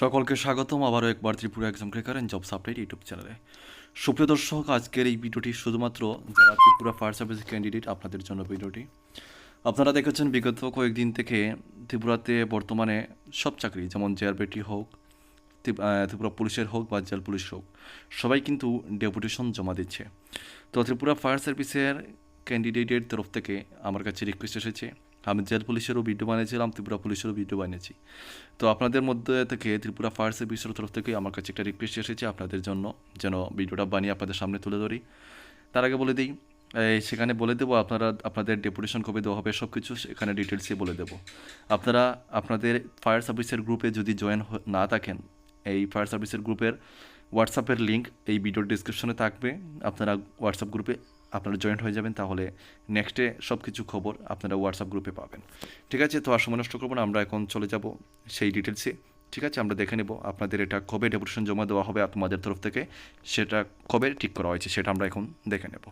সকলকে স্বাগতম। আবারও একবার Tripura exam cracker jobs update YouTube চ্যানেলে সুপ্রিয় দর্শক, আজকের এই ভিডিওটি শুধুমাত্র যারা ত্রিপুরা ফায়ার সার্ভিস ক্যান্ডিডেট আপনাদের জন্য ভিডিওটি। আপনারা দেখেছেন বিগত কয়েকদিন থেকে ত্রিপুরাতে বর্তমানে সব চাকরি, যেমন জেআরবিটি হোক ত্রিপুরা পুলিশের হোক বা জেল পুলিশ হোক, সবাই কিন্তু ডেপুটেশন জমা দিচ্ছে। তো ত্রিপুরা ফায়ার সার্ভিসের ক্যান্ডিডেটের তরফ থেকে আমার কাছে রিকোয়েস্ট এসেছে আমি জেল পুলিশেরও ভিডিও বানিয়েছিলাম, ত্রিপুরা পুলিশেরও ভিডিও বানিয়েছি। তো আপনাদের মধ্যে থেকে ত্রিপুরা ফায়ার সার্ভিসের তরফ থেকে আমার কাছে একটা রিকোয়েস্ট এসেছে আপনাদের জন্য, যেন ভিডিওটা বানিয়ে আপনাদের সামনে তুলে ধরি। তার আগে বলে দিই সেখানে বলে দেবো আপনারা, আপনাদের ডেপুটেশন কবে দেওয়া হবে সব কিছু সেখানে ডিটেলসে বলে দেবো। আপনারা, আপনাদের ফায়ার সার্ভিসের গ্রুপে যদি জয়েন না থাকেন, এই ফায়ার সার্ভিসের গ্রুপের হোয়াটসঅ্যাপের লিঙ্ক এই ভিডিওর ডিসক্রিপশনে থাকবে। আপনারা হোয়াটসঅ্যাপ গ্রুপে আপনারা জয়েন্ট হয়ে যাবেন, তাহলে নেক্সটে সব কিছু খবর আপনারা হোয়াটসঅ্যাপ গ্রুপে পাবেন। ঠিক আছে? তো আর সময় নষ্ট করব না, আমরা এখন চলে যাব সেই ডিটেলসে ঠিক আছে? আমরা দেখে নেব আপনাদের এটা কবে ডেপুটেশন জমা দেওয়া হবে আপনাদের তরফ থেকে সেটা কবে ঠিক করা হয়েছে, সেটা আমরা এখন দেখে নেব।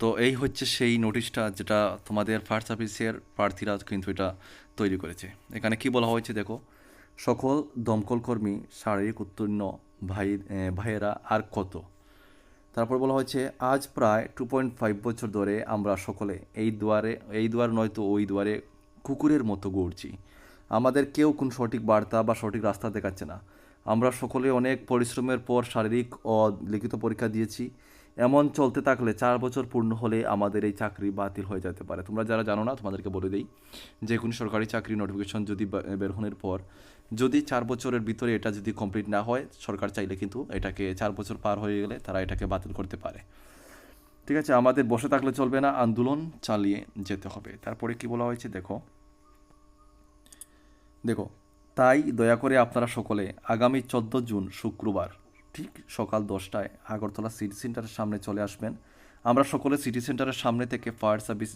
তো এই হচ্ছে সেই নোটিশটা যেটা তোমাদের ফায়ার সার্ভিসের প্রার্থীরা কিন্তু এটা তৈরি করেছে। এখানে কি বলা হয়েছে দেখো, সকল দমকল কর্মী, শারীরিক উত্তীর্ণ ভাই ভাইয়েরা আর কত? তারপর বলা হয়েছে, আজ প্রায় টু পয়েন্ট ফাইভ বছর ধরে আমরা সকলে এই দুয়ারে, এই দুয়ার নয়তো ওই দুয়ারে কুকুরের মতো গড়ছি আমাদের কেউ কোন সঠিক বার্তা বা সঠিক রাস্তা দেখাচ্ছে না। আমরা সকলে অনেক পরিশ্রমের পর শারীরিক ও লিখিত পরীক্ষা দিয়েছি। এমন চলতে থাকলে চার বছর পূর্ণ হলে আমাদের এই চাকরি বাতিল হয়ে যেতে পারে। তোমরা যারা জানো না, তোমাদেরকে বলে দিই, যে কোনো সরকারি চাকরি নোটিফিকেশন যদি বা- বের হওয়ার পর, যদি চার বছরের ভিতরে এটা যদি কমপ্লিট না হয়, সরকার চাইলে কিন্তু এটাকে চার বছর পার হয়ে গেলে তারা এটাকে বাতিল করতে পারে। ঠিক আছে, আমাদের বসে থাকলে চলবে না, আন্দোলন চালিয়ে যেতে হবে। তারপরে কি বলা হয়েছে? দেখো। দেখো, তাই দয়া করে আপনারা সকলে আগামী চোদ্দ জুন শুক্রবার ঠিক সকাল দশটায় আগরতলা সিটি সেন্টারের সামনে চলে আসবেন। আমরা সকলে সিটি সেন্টারের সামনে থেকে fire service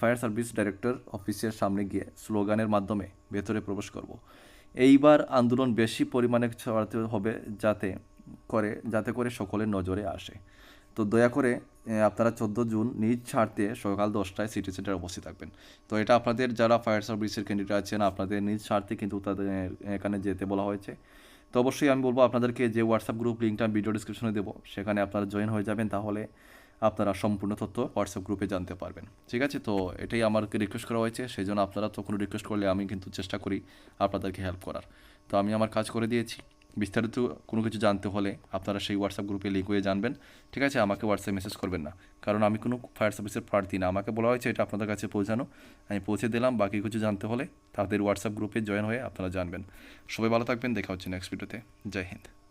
fire service director অফিসের সামনে গিয়ে স্লোগানের মাধ্যমে ভেতরে প্রবেশ করব। এইবার আন্দোলন বেশি পরিমাণে ছড়াতে হবে যাতে করে যাতে করে সকলের নজরে আসে। তো দয়া করে আপনারা চোদ্দ জুন নিজ ছাড়তে সকাল দশটায় সিটি সেন্টারে উপস্থিত থাকবেন। তো এটা আপনাদের যারা ফায়ার সার্ভিসের ক্যান্ডিডেট আছেন, আপনাদের নিজ ছাড়তে কিন্তু তাদের এখানে যেতে বলা হয়েছে। তো অবশ্যই আমি বলব আপনাদেরকে যে হোয়াটসঅ্যাপ গ্রুপ লিঙ্কটা আমি ভিডিও ডিসক্রিপশনে দেবো, সেখানে আপনারা জয়েন হয়ে যাবেন, তাহলে আপনারা সম্পূর্ণ তথ্য হোয়াটসঅ্যাপ গ্রুপে জানতে পারবেন। ঠিক আছে? তো এটাই আমাকে রিকোয়েস্ট করা হয়েছে সেই জন্য আপনারা তো কোনো রিকোয়েস্ট করলে আমি কিন্তু চেষ্টা করি আপনাদেরকে হেল্প করার। তো আমি আমার কাজ করে দিয়েছি। বিস্তারিত কোনো কিছু জানতে হলে আপনারা সেই হোয়াটসঅ্যাপ গ্রুপে লিঙ্ক হয়ে জানবেন। ঠিক আছে, আমাকে হোয়াটসঅ্যাপ মেসেজ করবেন না। কারণ আমি কোনো ফায়ার সার্ভিসের প্রার্থী না। আমাকে বলা হয়েছে এটা আপনাদের কাছে পৌঁছানো। আমি পৌঁছে দিলাম, বাকি কিছু জানতে হলে তাদের হোয়াটসঅ্যাপ গ্রুপে জয়েন হয়ে আপনারা জানবেন। সবাই ভালো থাকবেন, দেখা হচ্ছে নেক্সট ভিডিওতে জয় হিন্দ।